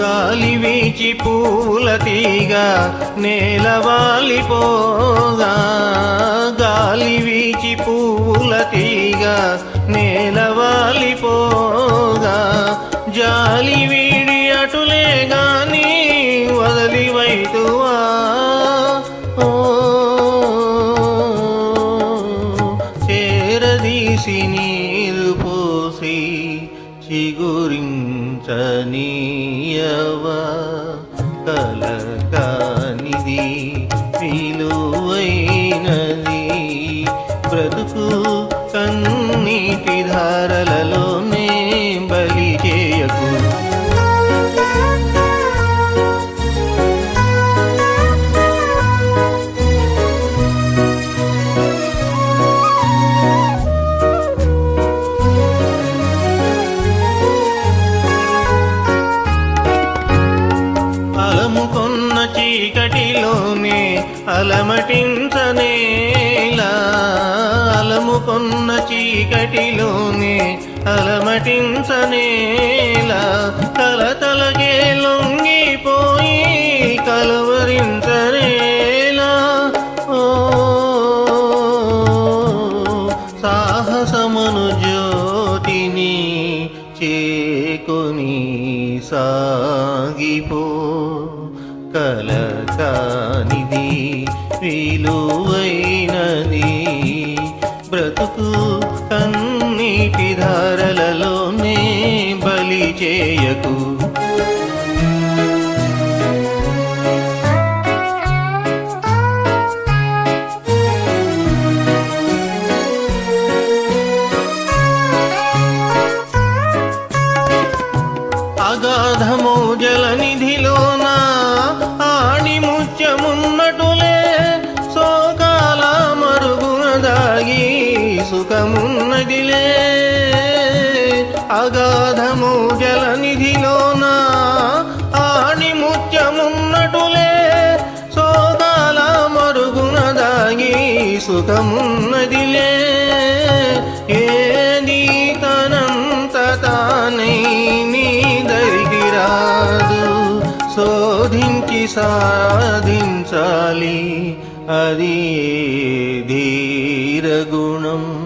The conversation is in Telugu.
గాలి వీచి పూల తీగ నేల వాలిపోగా గాలి వీచి పూల తీగ నేల వాలిపోగా జాలి వీడి అటులే గాని వదలి వైతువా. ఓ చిగురించనీయవ కలకానిది చీకటిలోనే అలమటించనేలా అలముకున్న చీకటిలోనే అలమటించనేలా కలతలగే లొంగిపోయి కలవరించనేలా ఓ సాహసమను జ్యోతిని చేకొని సాగిపో కలకానిది విలువైనది. బ్రతుకు కన్నీటి ధారలలోనే బలి చేయకు. అగాధమో జల నిధిలోనా సుఖమున్నదిలే అగాధమో జలనిధిలోన ఆణి ముత్యమున్నటులే సోదాల మరుగున దాగి సుఖమున్నదిలే. ఏది తనంత తానై నీ దరిగిరాదు శోధించి సాధించాలి. అది ధీరగుణం?